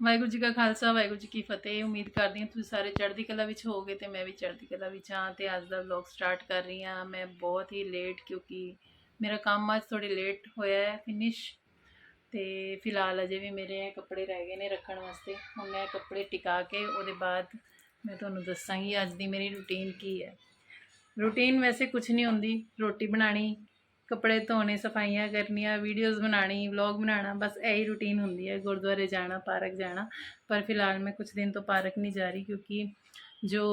ਵਾਹਿਗੁਰੂ ਜੀ ਕਾ ਖਾਲਸਾ, ਵਾਹਿਗੁਰੂ ਜੀ ਕੀ ਫਤਿਹ। ਉਮੀਦ ਕਰਦੀ ਹਾਂ ਤੁਸੀਂ ਸਾਰੇ ਚੜ੍ਹਦੀ ਕਲਾ ਵਿੱਚ ਹੋਵੋਗੇ ਤੇ ਮੈਂ ਵੀ ਚੜ੍ਹਦੀ ਕਲਾ ਵਿੱਚ ਹਾਂ ਤੇ ਅੱਜ ਦਾ ਵਲੌਗ ਸਟਾਰਟ ਕਰ ਰਹੀ ਹਾਂ। ਮੈਂ ਬਹੁਤ ਹੀ ਲੇਟ ਕਿਉਂਕਿ ਮੇਰਾ ਕੰਮ ਅੱਜ ਥੋੜੀ ਲੇਟ ਹੋਇਆ ਹੈ ਫਿਨਿਸ਼ ਤੇ ਫਿਲਹਾਲ ਅਜੇ ਵੀ ਮੇਰੇ ਕੱਪੜੇ ਰਹਿ ਗਏ ਨੇ ਰੱਖਣ ਵਾਸਤੇ। ਹੁਣ ਮੈਂ ਕੱਪੜੇ ਟਿਕਾ ਕੇ ਉਹਦੇ ਬਾਅਦ ਮੈਂ ਤੁਹਾਨੂੰ ਦੱਸਾਂਗੀ ਅੱਜ ਦੀ ਮੇਰੀ ਰੁਟੀਨ ਕੀ ਹੈ। ਰੁਟੀਨ ਵੈਸੇ ਕੁਝ ਨਹੀਂ ਹੁੰਦੀ। ਰੋਟੀ ਬਣਾਣੀ ਕੱਪੜੇ ਧੋਣੇ, ਸਫਾਈਆਂ ਕਰਨੀਆਂ ਵੀਡੀਓਜ਼ ਬਣਾਣੀ ਵਲੌਗ ਬਣਾਉਣਾ, ਬਸ ਇਹੀ ਰੁਟੀਨ ਹੁੰਦੀ ਹੈ, ਗੁਰਦੁਆਰੇ ਜਾਣਾ, ਪਾਰਕ ਜਾਣਾ। ਪਰ ਫਿਲਹਾਲ ਮੈਂ ਕੁਝ ਦਿਨ ਤੋਂ ਪਾਰਕ ਨਹੀਂ ਜਾ ਰਹੀ ਕਿਉਂਕਿ ਜੋ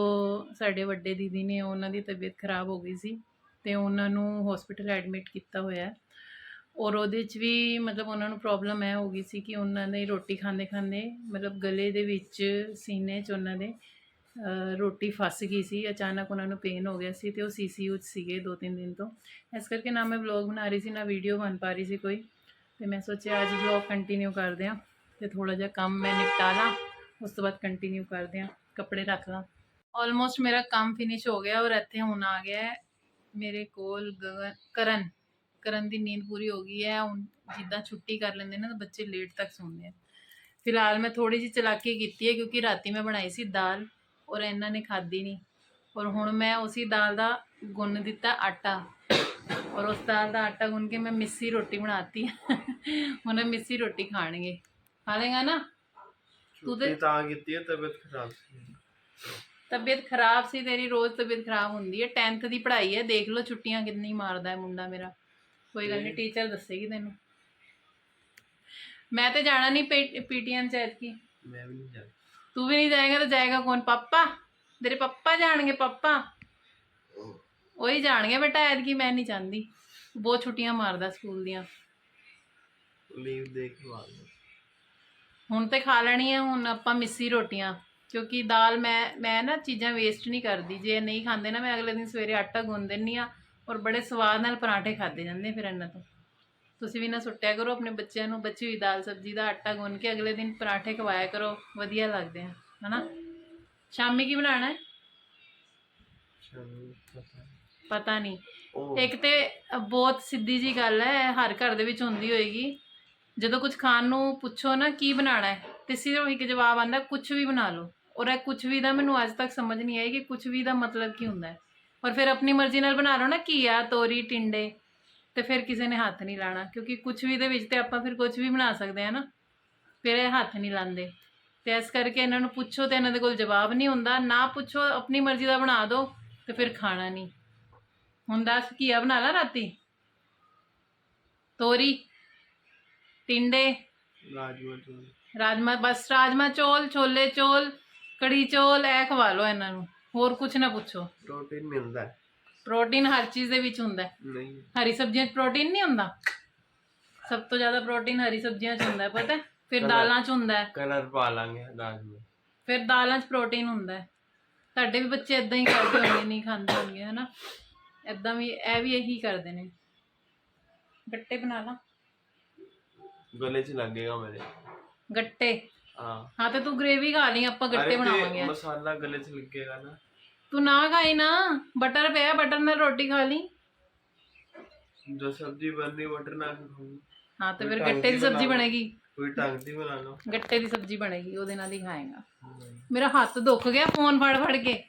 ਸਾਡੇ ਵੱਡੇ ਦੀਦੀ ਨੇ, ਉਹਨਾਂ ਦੀ ਤਬੀਅਤ ਖਰਾਬ ਹੋ ਗਈ ਸੀ ਤੇ ਉਹਨਾਂ ਨੂੰ ਹਸਪੀਟਲ ਐਡਮਿਟ ਕੀਤਾ ਹੋਇਆ ਔਰ ਉਹਦੇ 'ਚ ਵੀ ਮਤਲਬ ਉਹਨਾਂ ਨੂੰ ਪ੍ਰੋਬਲਮ ਇਹ ਹੋ ਗਈ ਸੀ ਕਿ ਉਹਨਾਂ ਨੇ ਰੋਟੀ ਖਾਂਦੇ ਖਾਂਦੇ ਮਤਲਬ ਗਲੇ ਦੇ ਵਿੱਚ ਸੀਨੇ 'ਚ ਉਹਨਾਂ ਦੇ ਰੋਟੀ ਫਸ ਗਈ ਸੀ, ਅਚਾਨਕ ਉਹਨਾਂ ਨੂੰ ਪੇਨ ਹੋ ਗਿਆ ਸੀ ਤੇ ਉਹ ਸੀਸੀਯੂ 'ਚ ਸੀਗੇ ਦੋ ਤਿੰਨ ਦਿਨ ਤੋਂ। ਇਸ ਕਰਕੇ ਨਾ ਮੈਂ ਵਲੌਗ ਬਣਾ ਰਹੀ ਸੀ, ਨਾ ਵੀਡੀਓ ਬਣ ਪਾ ਰਹੀ ਸੀ ਕੋਈ। ਤੇ ਮੈਂ ਸੋਚਿਆ ਅੱਜ ਵਲੌਗ ਕੰਟੀਨਿਊ ਕਰਦੇ ਹਾਂ ਤੇ ਥੋੜਾ ਜਿਹਾ ਕੰਮ ਮੈਂ ਨਿਪਟਾ ਲਾਂ, ਉਸ ਤੋਂ ਬਾਅਦ ਕੰਟੀਨਿਊ ਕਰਦੇ ਹਾਂ, ਕੱਪੜੇ ਰੱਖ ਲਾਂ। ਆਲਮੋਸਟ ਮੇਰਾ ਕੰਮ ਫਿਨਿਸ਼ ਹੋ ਗਿਆ ਔਰ ਇੱਥੇ ਹੁਣ ਆ ਗਿਆ ਮੇਰੇ ਕੋਲ ਗਗਨ, ਕਰਨ। ਕਰਨ ਦੀ ਨੀਂਦ ਪੂਰੀ ਹੋ ਗਈ ਹੈ, ਹੁਣ ਜਿੱਦਾਂ ਛੁੱਟੀ ਕਰ ਲੈਂਦੇ ਨੇ ਤਾਂ ਬੱਚੇ ਲੇਟ ਤੱਕ ਸੌਂਦੇ ਆ। ਫਿਲਹਾਲ ਮੈਂ ਥੋੜੀ ਜਿਹੀ ਚਲਾਕੀ ਕੀਤੀ ਹੈ ਕਿਉਂਕਿ ਰਾਤੀ ਮੈਂ ਬਣਾਈ ਸੀ ਦਾਲ। ਔਰ ਇਹਨਾਂ ਨੇ ਖਾਧੀ ਨਹੀਂ। ਔਰ ਹੁਣ ਮੈਂ ਉਸੇ ਦਾਲ ਦਾ ਗੁੰਨ ਦਿੱਤਾ ਆਟਾ। ਔਰ ਉਸ ਦਾਲ ਦਾ ਆਟਾ ਗੁੰਨ ਕੇ ਮੈਂ ਮਿੱਸੀ ਰੋਟੀ ਬਣਾਤੀ। ਹੁਣ ਮਿੱਸੀ ਰੋਟੀ ਖਾਣਗੇ। ਖਾ ਲੇਗਾ ਨਾ? ਤੂੰ ਤੇ ਤਾਂ ਕੀਤੀ ਹੈ ਤਬੀਅਤ ਖਰਾਬ ਸੀ। ਤਬੀਅਤ ਖਰਾਬ ਸੀ ਤੇਰੀ ਰੋਜ਼ ਤਬੀਅਤ ਖਰਾਬ ਹੁੰਦੀ ਹੈ। 10th ਦੀ ਪੜ੍ਹਾਈ ਹੈ ਦੇਖ ਲਓ ਛੁੱਟੀਆਂ ਕਿੰਨੀ ਮਾਰਦਾ ਹੈ ਮੁੰਡਾ ਮੇਰਾ। ਕੋਈ ਗੱਲ ਨਹੀਂ ਟੀਚਰ ਦੱਸੇਗੀ ਤੈਨੂੰ। ਮੈਂ ਤੇ ਜਾਣਾ ਨਹੀਂ ਪੀਟੀਐਮ ਚ ਐਤਕੀ। ਮੈਂ ਵੀ ਨਹੀਂ ਜਾਣਾ। ਤੂੰ ਵੀ ਨਹੀਂ ਜਾਏਗਾ ਤਾਂ ਜਾਏਗਾ ਕੌਣ? ਪਾਪਾ? ਤੇਰੇ ਪਾਪਾ ਜਾਣਗੇ ਪਾਪਾ। ਉਹੀ ਜਾਣਗੇ ਬੇਟਾ ਐਤਕੀ ਮੈਂ ਨਹੀਂ ਚਾਹੁੰਦੀ। ਬਹੁਤ ਛੁੱਟੀਆਂ ਮਾਰਦਾ ਸਕੂਲ ਦੀਆਂ। ਲੀਵ ਦੇ ਕੇ ਆ ਗਿਆ ਹੁਣ ਤੇ ਖਾ ਲੈਣੀ ਹੈ ਹੁਣ ਆਪਾਂ ਮਿੱਸੀ ਰੋਟੀਆਂ। ਕਿਉਂਕਿ ਦਾਲ ਮੈਂ ਮੈਂ ਨਾ ਚੀਜ਼ਾਂ ਵੇਸਟ ਨਹੀਂ ਕਰਦੀ। ਜੇ ਨਹੀਂ ਖਾਂਦੇ ਨਾ ਮੈਂ ਅਗਲੇ ਦਿਨ ਸਵੇਰੇ ਆਟਾ ਗੁੰਨ ਦਿੰਨੀ ਆ ਔਰ ਬੜੇ ਸਵਾਦ ਨਾਲ ਪਰਾਂਠੇ ਖਾਦੇ ਜਾਂਦੇ ਫਿਰ ਇਹਨਾਂ ਤੋਂ। ਤੁਸੀਂ ਵੀ ਨਾ ਸੁੱਟਿਆ ਕਰੋ ਆਪਣੇ ਬੱਚਿਆਂ ਨੂੰ ਬਚੀ ਹੋਈ ਦਾਲ ਸਬਜ਼ੀ ਦਾ ਆਟਾ ਗੁੰਨ ਕੇ ਅਗਲੇ ਦਿਨ ਪਰਾਂਠੇ ਖਵਾਇਆ ਕਰੋ ਵਧੀਆ ਲੱਗਦੇ ਆ ਹਨਾ? ਸ਼ਾਮੀ ਕੀ ਬਣਾਉਣਾ? ਹੈ ਪਤਾ ਨਹੀਂ। ਇੱਕ ਤੇ ਬਹੁਤ ਸਿੱਧੀ ਜੀ ਗੱਲ ਹੈ ਹਰ ਘਰ ਦੇ ਵਿੱਚ ਹੁੰਦੀ ਹੋਏਗੀ। ਜਦੋਂ ਕੁਝ ਖਾਣ ਨੂੰ ਪੁੱਛੋ ਨਾ ਕੀ ਬਣਾਉਣਾ ਹੈ ਤੇ ਸਿਰਫ ਇੱਕ ਜਵਾਬ ਆਂਦਾ ਕੁਝ ਵੀ ਬਣਾ ਲਓ। ਔਰ ਇਹ ਕੁਝ ਵੀ ਦਾ ਮੈਨੂੰ ਅੱਜ ਤੱਕ ਸਮਝ ਨਹੀਂ ਆਈ ਕਿ ਕੁਝ ਵੀ ਦਾ ਮਤਲਬ ਕੀ ਹੁੰਦਾ ਹੈ। ਔਰ ਫਿਰ ਆਪਣੀ ਮਰਜ਼ੀ ਨਾਲ ਬਣਾ ਲਓ ਨਾ ਘੀਆ ਤੋਰੀ ਟਿੰਡੇ। ਤੇ ਫਿਰ ਕਿਸੇ ਨੇ ਹੱਥ ਨਹੀਂ ਲਾਣਾ ਕਿਉਂਕਿ ਕੁਝ ਵੀ ਦੇ ਵਿੱਚ ਤੇ ਆਪਾਂ ਫਿਰ ਕੁਝ ਵੀ ਬਣਾ ਸਕਦੇ ਆ ਨਾ ਫਿਰ ਇਹ ਹੱਥ ਨਹੀਂ ਲਾਉਂਦੇ ਤੇ ਇਸ ਕਰਕੇ ਇਹਨਾਂ ਨੂੰ ਪੁੱਛੋ ਤੇ ਇਹਨਾਂ ਦੇ ਕੋਲ ਜਵਾਬ ਨਹੀਂ ਹੁੰਦਾ ਨਾ ਪੁੱਛੋ ਆਪਣੀ ਮਰਜ਼ੀ ਦਾ ਬਣਾ ਦਿਓ ਤੇ ਫਿਰ ਖਾਣਾ ਨਹੀਂ। ਹੁਣ ਦੱਸ ਘੀਆ ਬਣਾ ਲਾ ਰਾਤੀ? ਤੋਰੀ ਟਿੰਡੇ ਰਾਜਮਾ ਚੌਲ। ਰਾਜਮਾ ਬਸ ਰਾਜਮਾ ਚੌਲ ਛੋਲੇ ਚੌਲ ਕੜੀ ਚੌਲ ਐ ਖਵਾ ਲਓ ਇਹਨਾਂ ਨੂੰ। ਹੋਰ ਕੁਝ ਨਾ ਪੁੱਛੋ। ਪ੍ਰੋਟੀਨ ਮਿਲਦਾ ਹੈ। ਪ੍ਰੋਟੀਨ ਹਰ ਚੀਜ਼ ਦੇ ਵਿੱਚ ਹੁੰਦਾ ਹੈ। ਨਹੀਂ। ਹਰੀ ਸਬਜ਼ੀਆਂ 'ਚ ਪ੍ਰੋਟੀਨ ਨਹੀਂ ਹੁੰਦਾ? ਸਭ ਤੋਂ ਜ਼ਿਆਦਾ ਪ੍ਰੋਟੀਨ ਹਰੀ ਸਬਜ਼ੀਆਂ 'ਚ ਹੁੰਦਾ ਹੈ ਪਤਾ ਹੈ? ਫਿਰ ਕਲਰ। ਦਾਲਾਂ 'ਚ ਹੁੰਦਾ ਹੈ। ਕਲਰ ਪਾ ਲਾਂਗੇ ਰਾਜਮਾ ਫਿਰ ਦਾਲਾਂ 'ਚ ਪ੍ਰੋਟੀਨ ਹੁੰਦਾ ਹੈ। ਤੁਹਾਡੇ ਵੀ ਬੱਚੇ ਇਦਾਂ ਹੀ ਕਰਦੇ ਹੋਣਗੇ ਨਹੀਂ ਖਾਂਦੇ ਹੋਣਗੇ ਹਨਾ? ਇਦਾਂ ਵੀ ਇਹ ਵੀ ਇਹੀ ਕਰਦੇ ਨੇ। ਗੱਟੇ ਬਣਾ ਲਾ। ਗਲੇ 'ਚ ਲੱਗੇਗਾ ਮੇਰੇ। ਗੱਟੇ? ਹਾਂ। ਹਾਂ ਤੇ ਤੂੰ ਗ੍ਰੇਵੀ ਖਾ ਲਈ ਆਪਾਂ ਗੱਟੇ ਤੇ ਬਣਾਵਾਂਗੇ। ਅੱਜ। ਮਸਾਲਾ ਗਲੇ 'ਚ ਲੱਗੇਗਾ ਨਾ ਤੂੰ ਨਾ ਖਾਈ ਨਾ ਬਟਰ ਪਿਆ ਬਟਰ ਨਾਲ ਰੋਟੀ ਖਾ ਲਈ। ਜੋ ਸਬਜ਼ੀ ਬਣਨੀ ਬਟਰ ਨਾਲ ਖਾऊंगी ਹਾਂ ਤੇ ਫਿਰ ਗੱਟੇ ਦੀ ਸਬਜ਼ੀ। ਬਣੇਗੀ। ਕੋਈ ਢੰਗ ਦੀ ਬਣਾ ਲਓ। ਗੱਟੇ ਦੀ ਸਬਜ਼ੀ ਬਣੇਗੀ ਉਹਦੇ ਨਾਲ ਹੀ ਖਾਏਗਾ। ਮੇਰਾ ਹੱਥ ਦੁਖ ਗਿਆ ਫੋਨ ਫੜ ਫੜ ਕੇ।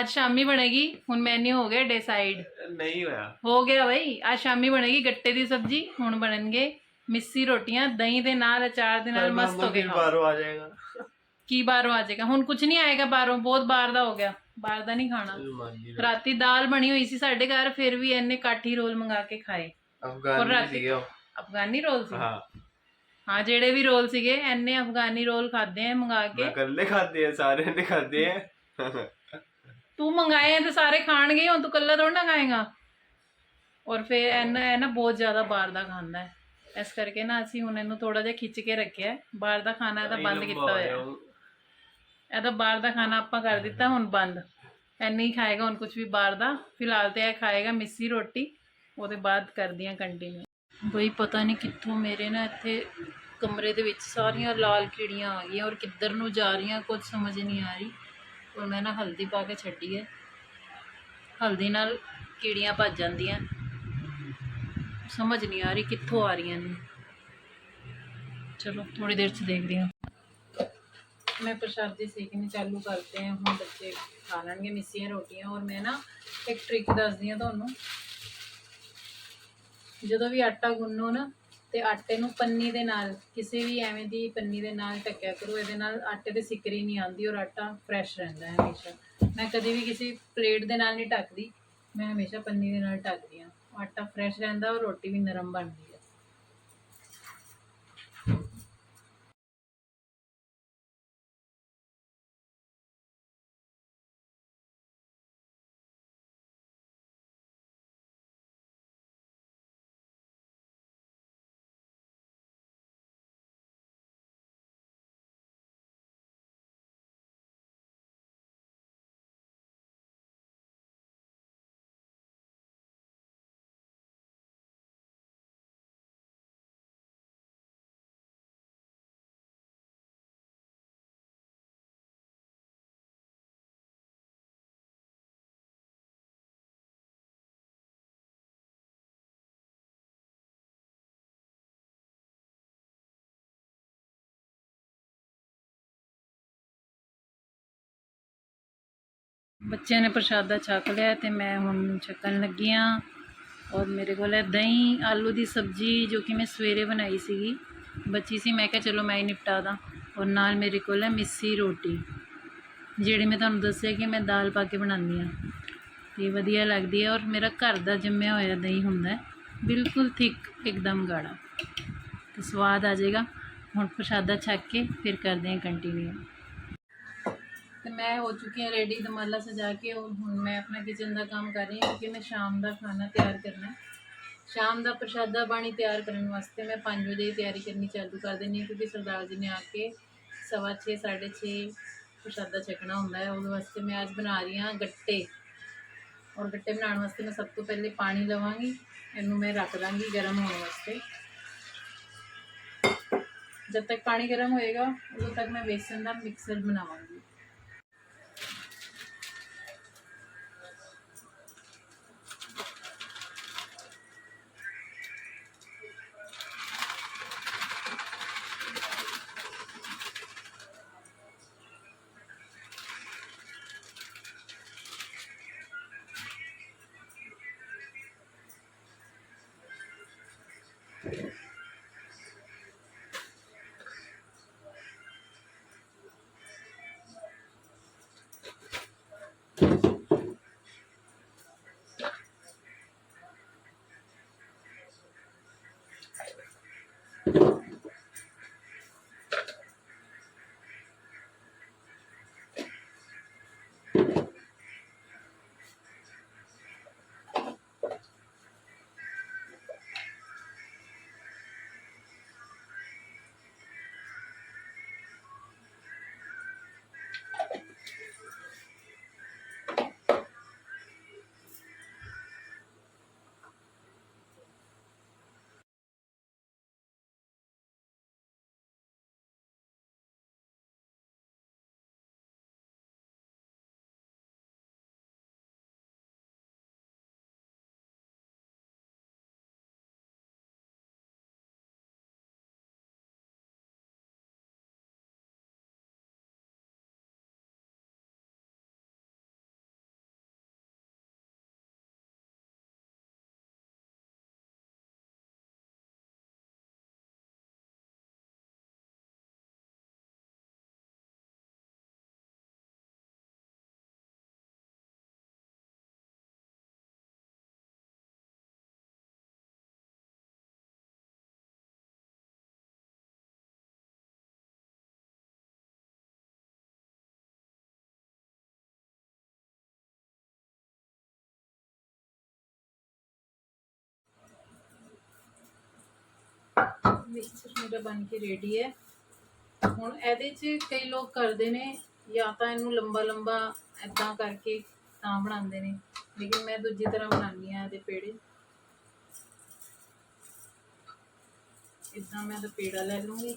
ਅੱਜ ਸ਼ਾਮੀ ਬਣੇਗੀ ਹੁਣ ਮੈਨੂ ਹੋ ਗਿਆ ਡਿਸਾਈਡ ਨਹੀਂ ਹੋਇਆ। ਹੋ ਗਿਆ ਬਈ ਅੱਜ ਸ਼ਾਮੀ ਬਣੇਗੀ ਗੱਟੇ ਦੀ ਸਬਜ਼ੀ ਹੁਣ ਬਣਨਗੇ ਮਿੱਸੀ ਰੋਟੀਆਂ ਦਹੀਂ ਦੇ ਨਾਲ ਅਚਾਰ ਦੇ ਨਾਲ ਮਸਤ ਹੋ ਕੇ ਖਾਓ। ਬਾਹਰੋਂ ਆ ਜਾਏਗਾ। ਕੀ ਬਾਹਰੋਂ ਆ ਜਾਏਗਾ? ਹੁਣ ਕੁਝ ਨਹੀਂ ਆਏਗਾ ਬਾਹਰੋਂ ਬਹੁਤ ਬਾਹਰ ਦਾ ਹੋ ਗਿਆ। ਬਾਹਰ ਦਾ ਨਹੀਂ ਖਾਣਾ। ਰਾਤੀ ਦਾਲ ਬਣੀ ਹੋਈ ਸੀ ਸਾਡੇ ਘਰ ਫਿਰ ਵੀ ਇਹਨੇ ਕਾਠੀ ਰੋਲ ਮੰਗਾ ਕੇ ਖਾਏ। ਅਫਗਾਨੀ ਸੀਗੇ ਰੋਲ ਸੀ? ਹਾਂ। ਹਾਂ ਜਿਹੜੇ ਵੀ ਰੋਲ ਸੀਗੇ ਐਨੇ ਅਫਗਾਨੀ ਰੋਲ ਖਾਦੇ ਆ ਮੰਗਾ ਕੇ। ਮੈਂ ਕੱਲੇ ਖਾਦੇ ਆ ਸਾਰੇ ਨੇ ਖਾਦੇ ਆ। ਤੂੰ ਮੰਗਾਏ ਆ ਤੇ ਸਾਰੇ ਖਾਣਗੇ ਹੁਣ ਤੂੰ ਕੱਲਾ ਥੋੜਾ ਨਾ ਖਾਏਗਾ। ਔਰ ਫਿਰ ਇਹਨਾਂ ਇਹ ਨਾ ਬਹੁਤ ਜ਼ਿਆਦਾ ਬਾਹਰ ਦਾ ਖਾਂਦਾ ਹੈ। ਇਸ ਕਰਕੇ ਨਾ ਅਸੀਂ ਹੁਣ ਇਹਨੂੰ ਥੋੜਾ ਜਿਹਾ ਖਿੱਚ ਕੇ ਰੱਖਿਆ। ਬਾਹਰ ਦਾ ਖਾਣਾ ਇਹਦਾ ਬੰਦ ਕੀਤਾ ਹੋਇਆ ਹੈ। ਇਹਦਾ ਬਾਹਰ ਦਾ ਖਾਣਾ ਆਪਾਂ ਕਰ ਦਿੱਤਾ ਹੁਣ ਬੰਦ। ਐਨੇ ਹੀ ਖਾਏਗਾ ਹੁਣ ਕੁਝ ਵੀ ਬਾਹਰ ਦਾ। ਫਿਲਹਾਲ ਤੇ ਇਹ ਖਾਏਗਾ ਮਿੱਸੀ ਰੋਟੀ ਉਹਦੇ ਬਾਅਦ ਕਰਦੀਆਂ ਕੰਟੀਨਿਊ ਬਈ ਪਤਾ ਨਹੀਂ ਕਿੱਥੋਂ ਮੇਰੇ ਨਾ ਇੱਥੇ ਕਮਰੇ ਦੇ ਵਿੱਚ ਸਾਰੀਆਂ ਲਾਲ ਕੀੜੀਆਂ ਆ ਗਈਆਂ ਔਰ ਕਿੱਧਰ ਨੂੰ ਜਾ ਰਹੀਆਂ ਕੁਝ ਸਮਝ ਨਹੀਂ ਆ ਰਹੀ। ਔਰ ਮੈਂ ਨਾ ਹਲਦੀ ਪਾ ਕੇ ਛੱਡੀ ਹੈ ਹਲਦੀ ਨਾਲ ਕੀੜੀਆਂ ਭੱਜ ਜਾਂਦੀਆਂ। ਸਮਝ ਨਹੀਂ ਆ ਰਹੀ ਕਿੱਥੋਂ ਆ ਰਹੀਆਂ ਨੇ। ਚਲੋ ਥੋੜੀ ਦੇਰ ਚ ਦੇਖਦੇ ਹਾਂ ਮੈਂ ਪ੍ਰਸ਼ਾਦੇ ਸੇਕਣੇ ਚਾਲੂ ਕਰਤੇ ਹਾਂ, ਹੁਣ ਬੱਚੇ ਖਾ ਲੈਣਗੇ ਮਿੱਸੀਆਂ ਰੋਟੀਆਂ। ਔਰ ਮੈਂ ਨਾ ਇੱਕ ਟ੍ਰਿਕ ਦੱਸਦੀ ਹਾਂ ਤੁਹਾਨੂੰ। ਜਦੋਂ ਵੀ ਆਟਾ ਗੁੰਨੋ ਨਾ, ਤੇ ਆਟੇ ਨੂੰ ਪੰਨੀ ਦੇ ਨਾਲ, ਕਿਸੇ ਵੀ ਐਵੇਂ ਦੀ ਪੰਨੀ ਦੇ ਨਾਲ ਢੱਕਿਆ ਕਰੋ, ਇਹਦੇ ਨਾਲ ਆਟੇ ਦੇ ਸਿਕਰੀ ਨਹੀਂ ਆਉਂਦੀ ਔਰ ਆਟਾ ਫਰੈਸ਼ ਰਹਿੰਦਾ ਹੈ ਹਮੇਸ਼ਾ। ਮੈਂ ਕਦੇ ਵੀ ਕਿਸੇ ਪਲੇਟ ਦੇ ਨਾਲ ਨਹੀਂ ਢੱਕਦੀ, ਮੈਂ ਹਮੇਸ਼ਾ ਪੰਨੀ ਦੇ ਨਾਲ ਢੱਕਦੀ ਹਾਂ। ਆਟਾ ਫਰੈਸ਼ ਰਹਿੰਦਾ ਔਰ ਰੋਟੀ ਵੀ ਨਰਮ ਬਣਦੀ ਬੱਚਿਆਂ ਨੇ ਪ੍ਰਸ਼ਾਦਾ ਛਕ ਲਿਆ ਤੇ ਮੈਂ ਹੁਣ ਛਕਣ ਲੱਗੀ ਹਾਂ ਔਰ ਮੇਰੇ ਕੋਲ ਹੈ ਦਹੀਂ, ਆਲੂ ਦੀ ਸਬਜ਼ੀ ਜੋ ਕਿ ਮੈਂ ਸਵੇਰੇ ਬਣਾਈ ਸੀਗੀ, ਬੱਚੀ ਸੀ। ਮੈਂ ਕਿਹਾ ਚਲੋ ਮੈਂ ਹੀ ਨਿਪਟਾ ਦਾਂ। ਔਰ ਨਾਲ ਮੇਰੇ ਕੋਲ ਹੈ ਮਿੱਸੀ ਰੋਟੀ, ਜਿਹੜੀ ਮੈਂ ਤੁਹਾਨੂੰ ਦੱਸਿਆ ਕਿ ਮੈਂ ਦਾਲ ਪਾ ਕੇ ਬਣਾਉਂਦੀ ਹਾਂ ਤੇ ਵਧੀਆ ਲੱਗਦੀ ਹੈ ਔਰ ਮੇਰਾ ਘਰ ਦਾ ਜੰਮਿਆ ਹੋਇਆ ਦਹੀਂ ਹੁੰਦਾ ਬਿਲਕੁਲ ਥਿਕ ਇੱਕਦਮ ਗਾੜਾ। ਤੇ ਸਵਾਦ ਆ ਜਾਏਗਾ। ਹੁਣ ਪ੍ਰਸ਼ਾਦਾ ਛੱਕ ਕੇ ਫਿਰ ਕਰਦੇ ਹਾਂ ਕੰਟੀਨਿਊ ਮੈਂ ਹੋ ਚੁੱਕੀ ਹਾਂ ਰੈਡੀ ਦਮਾਲਾ ਸਜਾ ਕੇ ਔਰ ਹੁਣ ਮੈਂ ਆਪਣਾ ਕਿਚਨ ਦਾ ਕੰਮ ਕਰ ਰਹੀ ਹਾਂ ਕਿਉਂਕਿ ਮੈਂ ਸ਼ਾਮ ਦਾ ਖਾਣਾ ਤਿਆਰ ਕਰਨਾ ਸ਼ਾਮ ਦਾ ਪ੍ਰਸ਼ਾਦਾ ਪਾਣੀ ਤਿਆਰ ਕਰਨ ਵਾਸਤੇ ਮੈਂ 5 ਵਜੇ ਹੀ ਤਿਆਰੀ ਕਰਨੀ ਚਾਲੂ ਕਰ ਦਿੰਦੀ ਹਾਂ ਕਿਉਂਕਿ ਸਰਦਾਰ ਜੀ ਨੇ ਆ ਕੇ ਸਵਾ ਛੇ, ਸਾਢੇ 6 ਪ੍ਰਸ਼ਾਦਾ ਛਕਣਾ ਹੁੰਦਾ ਹੈ। ਉਹਦੇ ਵਾਸਤੇ ਮੈਂ ਅੱਜ ਬਣਾ ਰਹੀ ਹਾਂ ਗੱਟੇ। ਔਰ ਗੱਟੇ ਬਣਾਉਣ ਵਾਸਤੇ ਮੈਂ ਸਭ ਤੋਂ ਪਹਿਲੇ ਪਾਣੀ ਲਵਾਂਗੀ ਇਹਨੂੰ ਮੈਂ ਰੱਖ ਦਾਂਗੀ ਗਰਮ ਹੋਣ ਵਾਸਤੇ। ਜਦ ਤੱਕ ਪਾਣੀ ਗਰਮ ਹੋਏਗਾ ਉਦੋਂ ਤੱਕ ਮੈਂ ਬੇਸਨ ਦਾ ਮਿਕਸਰ ਬਣਾਵਾਂਗੀ। ਮਿਕਸਚਰ ਮੇਰਾ ਬਣ ਕੇ ਰੈਡੀ ਹੈ। ਹੁਣ ਇਹਦੇ 'ਚ ਕਈ ਲੋਕ ਕਰਦੇ ਨੇ, ਜਾਂ ਤਾਂ ਇਹਨੂੰ ਲੰਬਾ ਲੰਬਾ ਐਦਾਂ ਕਰਕੇ ਤਾਂ ਬਣਾਉਂਦੇ ਨੇ, ਲੇਕਿਨ ਮੈਂ ਦੂਜੀ ਤਰ੍ਹਾਂ ਬਣਾਉਂਦੀ ਆ ਇਹਦੇ ਪੇੜੇ। ਇਦਾਂ ਮੈਂ ਤਾਂ ਪੇੜਾ ਲੈ ਲੂੰਗੀ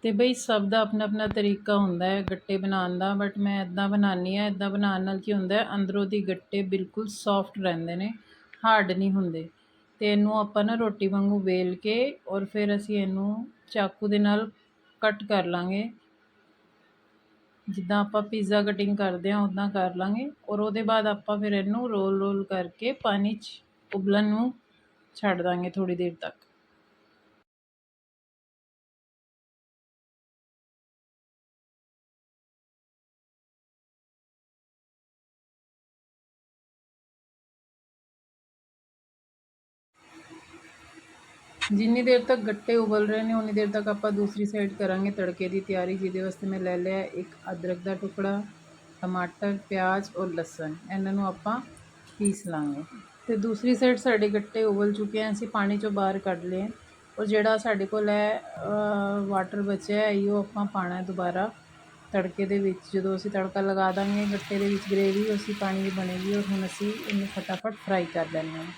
ਅਤੇ ਬਈ ਸਭ ਦਾ ਆਪਣਾ ਆਪਣਾ ਤਰੀਕਾ ਹੁੰਦਾ ਹੈ ਗੱਟੇ ਬਣਾਉਣ ਦਾ ਬਟ ਮੈਂ ਇੱਦਾਂ ਬਣਾਉਂਦੀ ਹਾਂ ਇੱਦਾਂ ਬਣਾਉਣ ਨਾਲ ਕੀ ਹੁੰਦਾ ਅੰਦਰੋਂ ਦੀ ਗੱਟੇ ਬਿਲਕੁਲ ਸੌਫਟ ਰਹਿੰਦੇ ਨੇ ਹਾਰਡ ਨਹੀਂ ਹੁੰਦੇ। ਅਤੇ ਇਹਨੂੰ ਆਪਾਂ ਨਾ ਰੋਟੀ ਵਾਂਗੂ ਵੇਲ ਕੇ ਔਰ ਫਿਰ ਅਸੀਂ ਇਹਨੂੰ ਚਾਕੂ ਦੇ ਨਾਲ ਕੱਟ ਕਰ ਲਾਂਗੇ। ਜਿੱਦਾਂ ਆਪਾਂ ਪੀਜ਼ਾ ਕਟਿੰਗ ਕਰਦੇ ਹਾਂ ਉਦਾਂ ਕਰ ਲਾਂਗੇ ਔਰ ਉਹਦੇ ਬਾਅਦ ਆਪਾਂ ਫਿਰ ਇਹਨੂੰ ਰੋਲ ਰੋਲ ਕਰਕੇ ਪਾਣੀ 'ਚ ਉਬਲਣ ਨੂੰ ਛੱਡ ਦਾਂਗੇ ਥੋੜੀ ਦੇਰ ਤੱਕ। ਜਿੰਨੀ ਦੇਰ ਤੱਕ ਗੱਟੇ ਉਬਲ ਰਹੇ ਨੇ ਉਨੀ ਦੇਰ ਤੱਕ ਆਪਾਂ ਦੂਸਰੀ ਸਾਈਡ ਕਰਾਂਗੇ ਤੜਕੇ ਦੀ ਤਿਆਰੀ, ਜਿਹਦੇ ਵਾਸਤੇ ਮੈਂ ਲੈ ਲਿਆ ਇੱਕ ਅਦਰਕ ਦਾ ਟੁਕੜਾ, ਟਮਾਟਰ, ਪਿਆਜ਼ ਔਰ ਲਸਣ। ਇਹਨਾਂ ਨੂੰ ਆਪਾਂ ਪੀਸ ਲਾਂਗੇ। ਤੇ ਦੂਸਰੀ ਸਾਈਡ ਸਾਡੇ ਗੱਟੇ ਉਬਲ ਚੁੱਕੇ ਹਨ ਅਸੀਂ ਪਾਣੀ ਚੋਂ ਬਾਹਰ ਕੱਢ ਲਏ। ਔਰ ਜਿਹੜਾ ਸਾਡੇ ਕੋਲ ਹੈ ਵਾਟਰ ਬਚਿਆ ਹੈ, ਇਹੋ ਆਪਾਂ ਪਾਣਾ ਦੁਬਾਰਾ ਤੜਕੇ ਦੇ ਵਿੱਚ। ਜਦੋਂ ਅਸੀਂ ਤੜਕਾ ਲਗਾ ਦਾਂਗੇ ਗੱਟੇ ਦੇ ਵਿੱਚ ਗ੍ਰੇਵੀ ਉਸੇ ਪਾਣੀ ਦੀ ਬਣੇਗੀ। ਔਰ ਹੁਣ ਅਸੀਂ ਇਹਨੂੰ ਫਟਾਫਟ ਫਰਾਈ ਕਰ ਲੈਂਦੇ ਹਾਂ।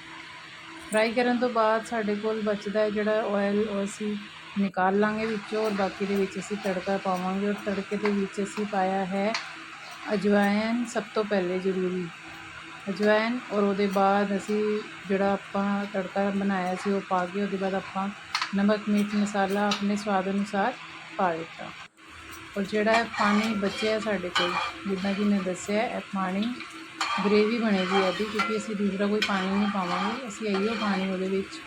ਫਰਾਈ ਕਰਨ ਤੋਂ ਬਾਅਦ ਸਾਡੇ ਕੋਲ ਬਚਦਾ ਹੈ ਜਿਹੜਾ ਆਇਲ ਉਹ ਅਸੀਂ ਨਿਕਾਲ ਲਾਂਗੇ ਵਿੱਚੋਂ ਔਰ ਬਾਕੀ ਦੇ ਵਿੱਚ ਅਸੀਂ ਤੜਕਾ ਪਾਵਾਂਗੇ ਔਰ ਤੜਕੇ ਦੇ ਵਿੱਚ ਅਸੀਂ ਪਾਇਆ ਹੈ ਅਜਵਾਇਨ ਸਭ ਤੋਂ ਪਹਿਲੇ ਜ਼ਰੂਰੀ। ਅਜਵਾਇਨ ਔਰ ਉਹਦੇ ਬਾਅਦ ਅਸੀਂ ਜਿਹੜਾ ਆਪਾਂ ਤੜਕਾ ਬਣਾਇਆ ਸੀ ਉਹ ਪਾ ਕੇ ਉਹਦੇ ਬਾਅਦ ਆਪਾਂ ਨਮਕ, ਮਿਰਚ, ਮਸਾਲਾ ਆਪਣੇ ਸਵਾਦ ਅਨੁਸਾਰ ਪਾ ਦਿੱਤਾ। ਔਰ ਜਿਹੜਾ ਪਾਣੀ ਬਚਿਆ ਸਾਡੇ ਕੋਲ, ਜਿੱਦਾਂ ਕਿ ਮੈਂ ਦੱਸਿਆ, ਇਹ ਪਾਣੀ ਗ੍ਰੇਵੀ ਬਣੇਗੀ ਇਹਦੀ ਕਿਉਂਕਿ ਅਸੀਂ ਦੂਸਰਾ ਕੋਈ ਪਾਣੀ ਨਹੀਂ ਪਾਵਾਂਗੇ। ਅਸੀਂ ਇਹੀਓ ਪਾਣੀ ਉਹਦੇ ਵਿੱਚ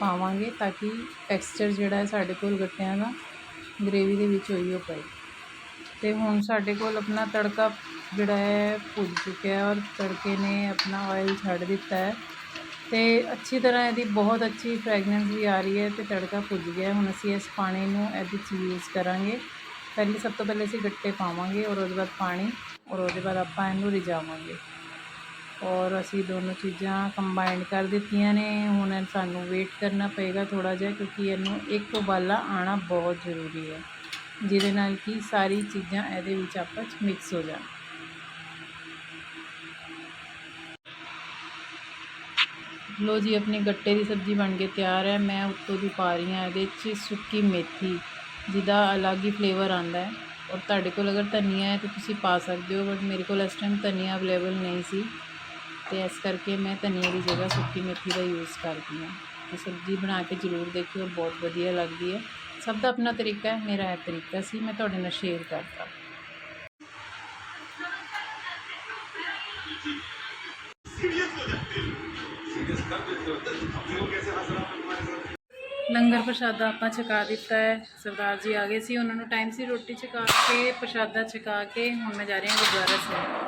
ਪਾਵਾਂਗੇ ਤਾਂ ਕਿ ਟੈਕਸਚਰ ਜਿਹੜਾ ਹੈ ਸਾਡੇ ਕੋਲ ਗੱਟਿਆਂ ਦਾ, ਗ੍ਰੇਵੀ ਦੇ ਵਿੱਚ ਉਹੀਓ ਪਏ। ਤੇ ਹੁਣ ਸਾਡੇ ਕੋਲ ਆਪਣਾ ਤੜਕਾ ਜਿਹੜਾ ਹੈ ਭੁੱਜ ਚੁੱਕਿਆ ਔਰ ਤੜਕੇ ਨੇ ਆਪਣਾ ਆਇਲ ਛੱਡ ਦਿੱਤਾ ਹੈ। ਤੇ ਅੱਛੀ ਤਰ੍ਹਾਂ ਇਹਦੀ ਬਹੁਤ ਅੱਛੀ ਫ੍ਰੈਗਨੈਂਸ ਵੀ ਆ ਰਹੀ ਹੈ ਤੇ ਤੜਕਾ ਭੁੱਜ ਗਿਆ ਹੁਣ ਅਸੀਂ ਇਸ ਪਾਣੀ ਨੂੰ ਇਹਦੇ 'ਚ ਯੂਜ਼ ਕਰਾਂਗੇ। ਪਹਿਲੇ ਸਭ ਤੋਂ ਪਹਿਲੇ ਅਸੀਂ ਗੱਟੇ ਪਾਵਾਂਗੇ ਔਰ ਉਹਦੇ ਬਾਅਦ ਪਾਣੀ। ਔਰ ਉਹਦੇ ਬਾਅਦ ਆਪਾਂ ਇਹਨੂੰ ਰਿਜਾਵਾਂਗੇ। ਔਰ ਅਸੀਂ ਦੋਨੋਂ ਚੀਜ਼ਾਂ ਕੰਬਾਈਨ ਕਰ ਦਿੱਤੀਆਂ ਨੇ। ਹੁਣ ਸਾਨੂੰ ਵੇਟ ਕਰਨਾ ਪਏਗਾ ਥੋੜਾ ਜਿਹਾ ਕਿਉਂਕਿ ਇਹਨੂੰ ਇੱਕ ਉਬਾਲਾ ਆਣਾ ਬਹੁਤ ਜ਼ਰੂਰੀ ਹੈ। ਜਿਹਦੇ ਨਾਲ ਕਿ ਸਾਰੀ ਚੀਜ਼ਾਂ ਇਹਦੇ ਵਿੱਚ ਆਪਸ ਮਿਕਸ ਹੋ ਜਾਣ। ਲੋ ਜੀ, ਆਪਣੀ ਗੱਟੇ ਦੀ ਸਬਜ਼ੀ ਬਣ ਕੇ ਤਿਆਰ ਹੈ। ਮੈਂ ਉੱਤੋਂ ਦੀ ਪਾ ਰਹੀ ਹਾਂ ਇਹਦੇ 'ਚ ਸੁੱਕੀ ਮੇਥੀ, ਜਿਹਦਾ ਅਲੱਗ ਹੀ ਫਲੇਵਰ ਆਉਂਦਾ ਹੈ। ਔਰ ਤੁਹਾਡੇ ਕੋਲ ਅਗਰ ਧਨੀਆ ਹੈ ਤਾਂ ਤੁਸੀਂ ਪਾ ਸਕਦੇ ਹੋ ਬਟ ਮੇਰੇ ਕੋਲ ਇਸ ਟਾਈਮ ਧਨੀਆ ਅਵੇਲੇਬਲ ਨਹੀਂ ਸੀ ਤੇ ਇਸ ਕਰਕੇ ਮੈਂ ਧਨੀਆ ਦੀ ਜਗ੍ਹਾ ਸੁੱਕੀ ਮੇਥੀ ਦਾ ਯੂਜ਼ ਕਰਦੀ ਹਾਂ ਤੇ ਸਬਜ਼ੀ ਬਣਾ ਕੇ ਜ਼ਰੂਰ ਦੇਖਿਓ ਬਹੁਤ ਵਧੀਆ ਲੱਗਦੀ ਹੈ ਸਭ ਦਾ ਆਪਣਾ ਤਰੀਕਾ ਹੈ ਮੇਰਾ ਇਹ ਤਰੀਕਾ ਸੀ ਮੈਂ ਤੁਹਾਡੇ ਨਾਲ ਸ਼ੇਅਰ ਕਰਤਾ ਲੰਗਰ ਪ੍ਰਸ਼ਾਦਾ ਆਪਾਂ ਛਕਾ ਦਿੱਤਾ ਹੈ। ਸਰਦਾਰ ਜੀ ਆ ਗਏ ਸੀ। ਉਹਨਾਂ ਨੂੰ ਟਾਈਮ ਸੀ ਰੋਟੀ ਛਕਾ ਕੇ, ਪ੍ਰਸ਼ਾਦਾ ਛਕਾ ਕੇ। ਹੁਣ ਮੈਂ ਜਾ ਰਹੀ ਹਾਂ ਗੁਰਦੁਆਰਾ ਸਾਹਿਬ।